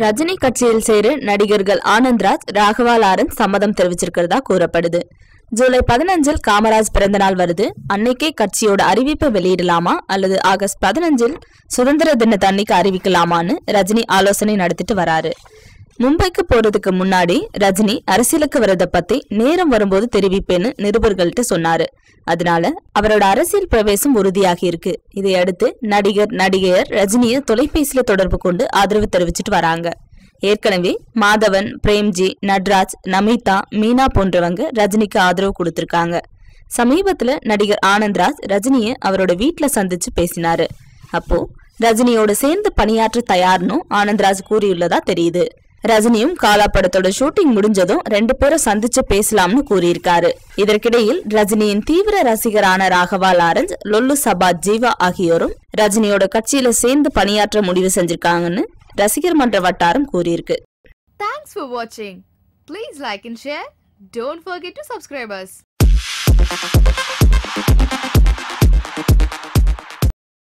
ரஜினி கட்சியில் சேர நடிகர்கள் ஆனந்த்ராஜ் ராகவா லாரன்ஸ் சம்மதம் தெரிவிச்சிருக்கிறதா கூறப்படுது. ஜூலை பதினஞ்சில் காமராஜ் பிறந்தநாள் வருது. அன்னைக்கே கட்சியோட அறிவிப்பை வெளியிடலாமா அல்லது ஆகஸ்ட் பதினஞ்சில் சுதந்திர தினத்தன்னைக்கு அறிவிக்கலாமான்னு ரஜினி ஆலோசனை நடத்திட்டு வராரு. மும்பைக்கு போறதுக்கு முன்னாடி ரஜினி அரசியலுக்கு வரத பத்தி நேரம் வரும்போது தெரிவிப்பேன்னு நிருபர்கள்ட்ட சொன்னாரு. அதனால அவரோட அரசியல் பிரவேசம் உறுதியாகி இருக்கு. இதையடுத்து நடிகர் நடிகையர் ரஜினியை தொலைபேசியில தொடர்பு கொண்டு ஆதரவு தெரிவிச்சிட்டு வராங்க. ஏற்கனவே மாதவன் பிரேம்ஜி நட்ராஜ் நமிதா மீனா போன்றவங்க ரஜினிக்கு ஆதரவு கொடுத்திருக்காங்க. சமீபத்துல நடிகர் ஆனந்த்ராஜ் ரஜினியை அவரோட வீட்டுல சந்திச்சு பேசினாரு. அப்போ ரஜினியோட சேர்ந்து பணியாற்ற தயார்னு ஆனந்த்ராஜ் கூறியுள்ளதா தெரியுது. ரஜினியும் காலா படத்தோட ஷூட்டிங் முடிஞ்சதும் ரெண்டு பேரும் சந்திச்சு பேசலாம்னு கூறியிருக்காரு இதற்கிடையில் ரஜினியின் தீவிர ரசிகரான ராகவா லாரன்ஸ் லொல்லு சபா ஜீவா ஆகியோரும் ரஜினியோட கட்சியில சேர்ந்து பணியாற்ற முடிவு செஞ்சிருக்காங்கன்னு ரசிகர் மன்ற வட்டாரம் கூறியிருக்கு thanks for watching. Please like and share don't forget to subscribe.